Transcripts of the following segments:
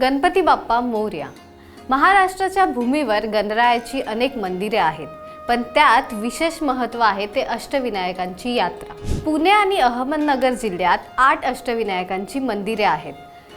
गणपती बाप्पा मोर्या. महाराष्ट्राच्या भूमीवर गणरायाची अनेक मंदिरे आहेत पण त्यात विशेष महत्त्व आहे ते अष्टविनायकांची यात्रा. पुणे आणि अहमदनगर जिल्ह्यात आठ अष्टविनायकांची मंदिरे आहेत.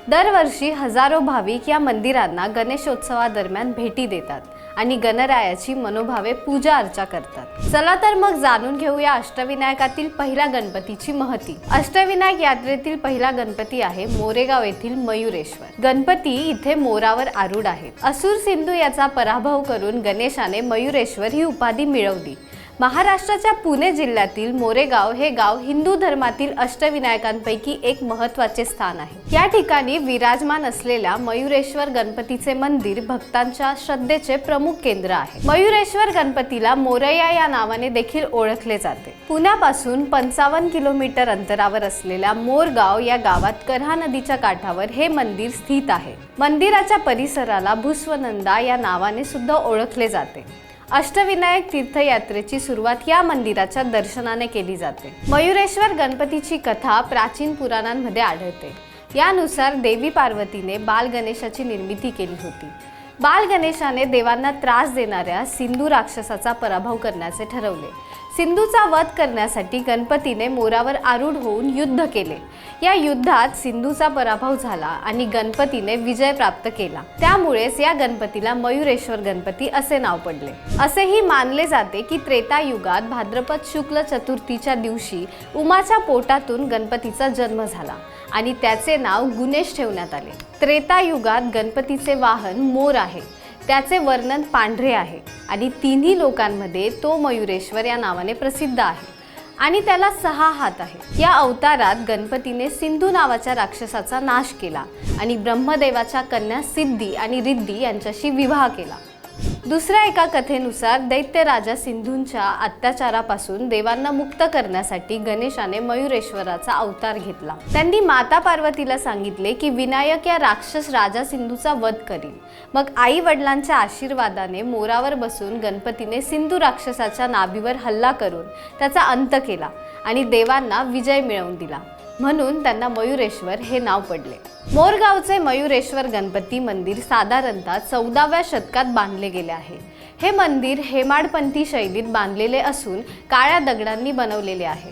दरवर्षी हजारो भाविक या मंदिरांना गणेशोत्सवादरम्यान भेटी देतात. आणि गणरायाची मनोभावे पूजा अर्चा करतात. चला तर मग जाणून घेऊया अष्टविनायकातील पहिल्या गणपतीची महती. अष्टविनायक यात्रेतील पहिला गणपती आहे मोरेगाव येथील मयुरेश्वर. गणपती इथे मोरावर आरूढ आहेत असुर सिंधू याचा पराभव करून गणेशाने मयुरेश्वर ही उपाधी मिळवली. महाराष्ट्राच्या पुणे जिल्ह्यातील मोरेगाव हे गाव हिंदू धर्मातील अष्टविनायकांपैकी एक महत्त्वाचे स्थान आहे. या ठिकाणी विराजमान असलेल्या मयुरेश्वर गणपतीचे मंदिर भक्तांच्या श्रद्धेचे प्रमुख केंद्र आहे. मयुरेश्वर गणपतीला मोरया या नावाने देखील ओळखले जाते. पुण्यापासून पंचावन्न किलोमीटर अंतरावर असलेल्या मोरगाव या गावात करहा नदीच्या काठावर हे मंदिर स्थित आहे. मंदिराच्या परिसराला भुस्वनंदा या नावाने सुद्धा ओळखले जाते. अष्टविनायक तीर्थयात्रेची सुरुवात या मंदिराच्या दर्शनाने केली जाते. मयुरेश्वर गणपतीची कथा प्राचीन पुराणांमध्ये आढळते. यानुसार देवी पार्वतीने बाल गणेशाची निर्मिती केली होती. बाल गणेशाने देवांना त्रास देणाऱ्या सिंधू राक्षसाचा पराभव करण्याचे ठरवले. सिंधूचा वध करण्यासाठी गणपतीने मोरावर आरूढ होऊन युद्ध केले. या युद्धात सिंधूचा पराभव झाला आणि गणपतीने विजय प्राप्त केला. त्यामुळेच या गणपतीला मयुरेश्वर गणपती असे नाव पडले. असेही मानले जाते की त्रेतायुगात भाद्रपद शुक्ल चतुर्थीच्या दिवशी उमाच्या पोटातून गणपतीचा जन्म झाला आणि त्याचे नाव गुणेश ठेवण्यात आले. त्रेतायुगात गणपतीचे वाहन मोर आहे. त्याचे वर्णन पांढरे आहे आणि तिन्ही लोकांमध्ये तो मयुरेश्वर या नावाने प्रसिद्ध आहे. आणि त्याला सहा हात आहे. या अवतारात गणपतीने सिंधू नावाच्या राक्षसाचा नाश केला आणि ब्रह्मदेवाच्या कन्या सिद्धी आणि रिद्धी यांच्याशी विवाह केला. दुसऱ्या एका कथेनुसार दैत्य राजा सिंधूंच्या अत्याचारापासून देवांना मुक्त करण्यासाठी गणेशाने मयुरेश्वराचा अवतार घेतला. त्यांनी माता पार्वतीला सांगितले की विनायक या राक्षस राजा सिंधूचा वध करील मग आई वडिलांच्या आशीर्वादाने मोरावर बसून गणपतीने सिंधू राक्षसाच्या नाभीवर हल्ला करून त्याचा अंत केला आणि देवांना विजय मिळवून दिला. म्हणून त्यांना मयुरेश्वर हे नाव पडले. मोरगावचे मयुरेश्वर गणपती मंदिर साधारणतः चौदाव्या शतकात बांधले गेले आहे. हे मंदिर हेमाडपंथी शैलीत बांधलेले असून काळ्या दगडांनी बनवलेले आहे.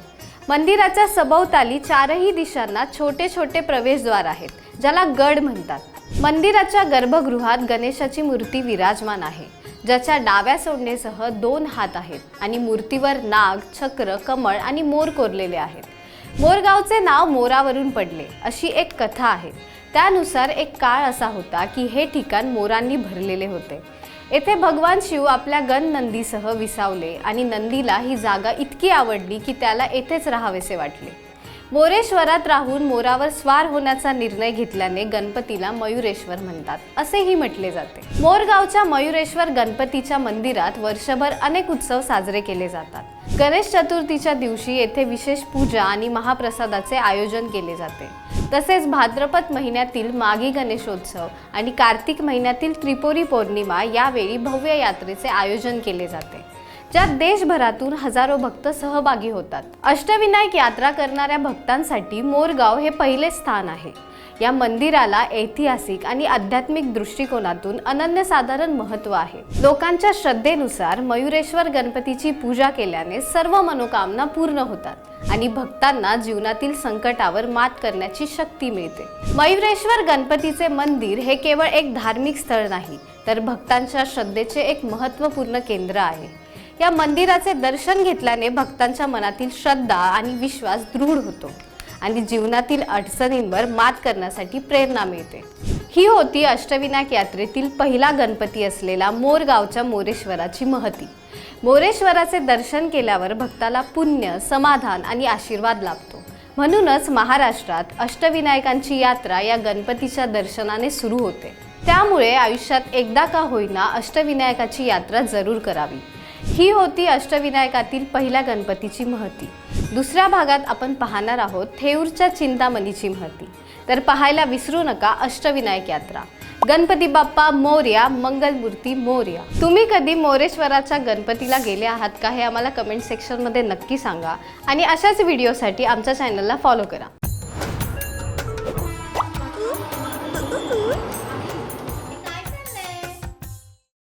मंदिराच्या सभोवताली चारही दिशांना छोटे छोटे प्रवेशद्वार आहेत ज्याला गड म्हणतात. मंदिराच्या गर्भगृहात गणेशाची मूर्ती विराजमान आहे ज्याच्या डाव्या सोडणेसह दोन हात आहेत आणि मूर्तीवर नाग चक्र कमळ आणि मोर कोरलेले आहेत. मोरगावचे नाव मोरावरून पडले अशी एक कथा आहे. त्यानुसार एक काळ असा होता की हे ठिकाण मोरांनी भरलेले होते. येथे भगवान शिव आपल्या गण नंदीसह विसावले आणि नंदीला ही जागा इतकी आवडली की त्याला येथेच राहावेसे वाटले. मोरेश्वरात राहून मोरावर स्वार होण्याचा निर्णय घेतल्याने गणपतीला मयुरेश्वर म्हणतात असेही म्हटले जाते. मोरगावच्या मयुरेश्वर गणपतीच्या मंदिरात वर्षभर अनेक उत्सव साजरे केले जातात. गणेश चतुर्थीच्या दिवशी येथे विशेष पूजा आणि महाप्रसादाचे आयोजन केले जाते. तसेच भाद्रपद महिन्यातील मागी गणेशोत्सव आणि कार्तिक महिन्यातील त्रिपुरी पौर्णिमा यावेळी भव्य यात्रेचे आयोजन केले जाते. ज्यात देशभरातून हजारो भक्त सहभागी होतात. अष्टविनायक यात्रा करणाऱ्या भक्तांसाठी मोरगाव हे पहिले स्थान आहे. या मंदिराला ऐतिहासिक आणि आध्यात्मिक दृष्टिकोनातून अनन्यसाधारण महत्त्व आहे. लोकांच्या श्रद्धेनुसार मयुरेश्वर गणपतीची पूजा केल्याने सर्व मनोकामना पूर्ण होतात आणि भक्तांना जीवनातील संकटावर मात करण्याची शक्ती मिळते. मयुरेश्वर गणपतीचे मंदिर हे केवळ एक धार्मिक स्थळ नाही तर भक्तांच्या श्रद्धेचे एक महत्त्वपूर्ण केंद्र आहे. या मंदिराचे दर्शन घेतल्याने भक्तांच्या मनातील श्रद्धा आणि विश्वास दृढ होतो आणि जीवनातील अडचणींवर मात करण्यासाठी प्रेरणा मिळते. ही होती अष्टविनायक यात्रेतील पहिला गणपती असलेला मोरगावच्या मोरेश्वराची महती. मोरेश्वराचे दर्शन केल्यावर भक्ताला पुण्य समाधान आणि आशीर्वाद लाभतो. म्हणूनच महाराष्ट्रात अष्टविनायकांची यात्रा या गणपतीच्या दर्शनाने सुरू होते. त्यामुळे आयुष्यात एकदा का होईना अष्टविनायकाची यात्रा जरूर करावी. ही होती अष्टविनायकातील पहिल्या गणपतीची महती. दुसऱ्या भागात आपण पाहणार आहोत थेऊरच्या चिंतामणीची महती. तर पाहायला विसरू नका अष्टविनायक यात्रा. गणपती बाप्पा मोर्या मंगलमूर्ती मोर्या. तुम्ही कधी मोरेश्वराच्या गणपतीला गेले आहात का हे आम्हाला कमेंट सेक्शनमध्ये नक्की सांगा. आणि अशाच व्हिडिओसाठी आमच्या चॅनलला फॉलो करा.